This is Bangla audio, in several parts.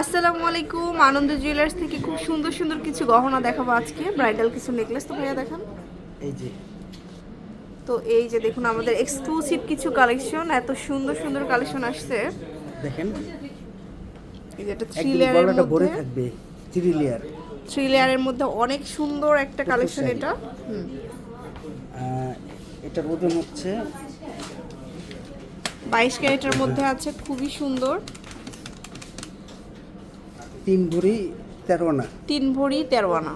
আসসালামু আলাইকুম আনন্দ জুয়েলার্স থেকে খুব সুন্দর সুন্দর কিছু গহনা দেখাবো আজকে ব্রাইডাল কিছু নেকলেস তো ভাইয়া দেখান। এই যে। তো এই যে দেখুন আমাদের এক্সক্লুসিভ কিছু কালেকশন এত সুন্দর সুন্দর কালেকশন আসছে। দেখেন। এই যে এটা থ্রি লেয়ারের মধ্যে। থাকবে থ্রি লেয়ার থ্রি লেয়ারের মধ্যে অনেক সুন্দর একটা কালেকশন এটা। হুম। এটার ওজন হচ্ছে বাইশ ক্যারেটের মধ্যে আছে খুবই সুন্দর। তিন ভরি তেরো আনা। তিন ভরি তেরো আনা।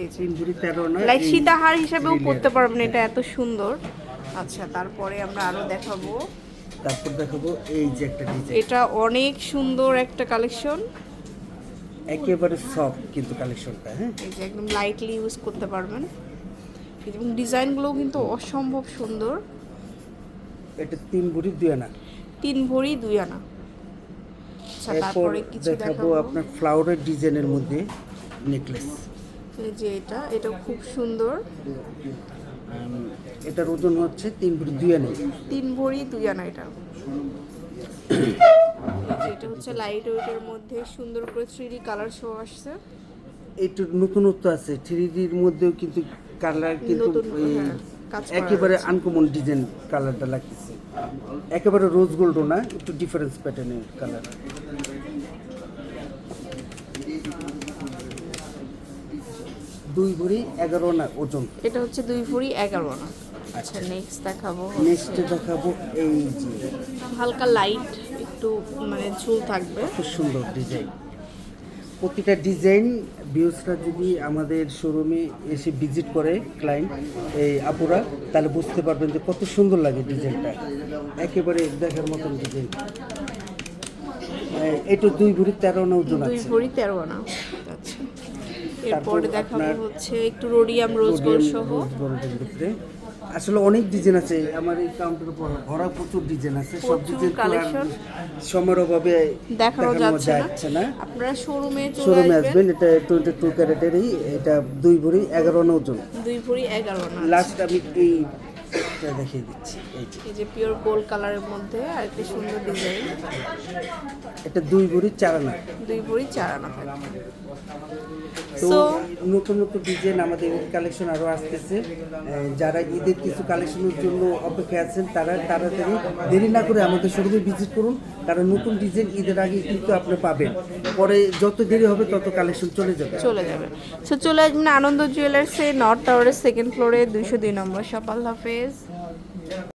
এই তিন ভরি তেরো আনা লাইক সীতাহার হিসাবেও পড়তে পারবেন এটা এত সুন্দর। আচ্ছা তারপরে আমরা আরও দেখাবো। তারপর দেখাবো এই যে একটা ডিজাইন এটা অনেক সুন্দর একটা কালেকশন। একেবারে সফট কিন্তু কালেকশনটা হ্যাঁ। এই যে একদম লাইটলি ইউজ করতে পারবেন। এবং ডিজাইনগুলোও কিন্তু অসম্ভব সুন্দর। এটা তিন ভরি দুই আনা। তিন ভরি দুই আনা। এরপর তারপরে কিছু দেখাবো আপনার ফ্লাওয়ারের ডিজাইনের মধ্যে নেকলেস এই যে এটা এটা খুব সুন্দর। এটার ওজন হচ্ছে তিন ভরি দুই আনা। তিন ভরি দুই আনা এটা। এটা হচ্ছে লাইট ওয়েটের মধ্যে সুন্দর করে থ্রি কালার শো আসছে। একটু নতুনত্ব আছে। থ্রি ডির মধ্যেও কিন্তু কালার কিন্তু একেবারে আনকমন ডিজাইন কালারটা লাগতেছে। একেবারে রোজ গোল্ডও না একটু ডিফারেন্স প্যাটার্নের কালার দুই ভরি এগারো না ওজন। এটা হচ্ছে দুই ভরি এগারো আনা। আচ্ছা। নেক্সট দেখাবো। নেক্সট দেখাবো এই যে। হালকা লাইট একটু মানে ঝুল থাকবে। খুব সুন্দর ডিজাইন প্রতিটা ডিজাইন ভিউসরা যদি আমাদের শোরুমে এসে ভিজিট করে ক্লায়েন্ট এই আপুরা তাহলে বুঝতে পারবেন যে কত সুন্দর লাগে ডিজাইনটা। একেবারে দেখার মতন ডিজাইন। এটা দুই ভরি তেরো না ওজন দুই আছে। ভরি তেরো আনা আচ্ছা। এরপরে দেখাবো হচ্ছে একটু রোডিয়াম রোজ গোল্ড সহ। আসলে অনেক ডিজাইন আছে। আমার এই কাউন্টার উপর ভরা প্রচুর ডিজাইন আছে। সব ডিজাইন collection। সময়ের অভাবে দেখানো যাচ্ছে না। আপনারা শোরুমে চলে শোরুমে আসবেন। এটা টোয়েন্টি টু ক্যারেটেরই এটা দুই ভরি এগারো আনা ওজন দুই ভরি এগারো আনা লাস্ট আমি এই এটা দেখিয়ে দিচ্ছি। এই যে। পিওর গোল্ড কালারের মধ্যে আর একটি সুন্দর ডিজাইন। এটা দুই ভরি চার আনা। দুই ভরি চার আনা তো নতুন নতুন ডিজাইন আমাদের ঈদ কালেকশন আরও আসতেছে। যারা ঈদের কিছু কালেকশনের জন্য অপেক্ষায় আছেন তারা তাড়াতাড়ি দেরি না করে আমাদের শোরুমে ভিজিট করুন। কারণ নতুন ডিজাইন ঈদের আগে কিন্তু আপনি পাবেন। পরে যত দেরি হবে তত কালেকশন চলে যাবে। চলে যাবে। সো চলে আসবেন আনন্দ জুয়েলার্সে নর্থ টাওয়ারের সেকেন্ড ফ্লোরে দুইশো দুই নম্বর শপ আল্লাহ হাফেজ।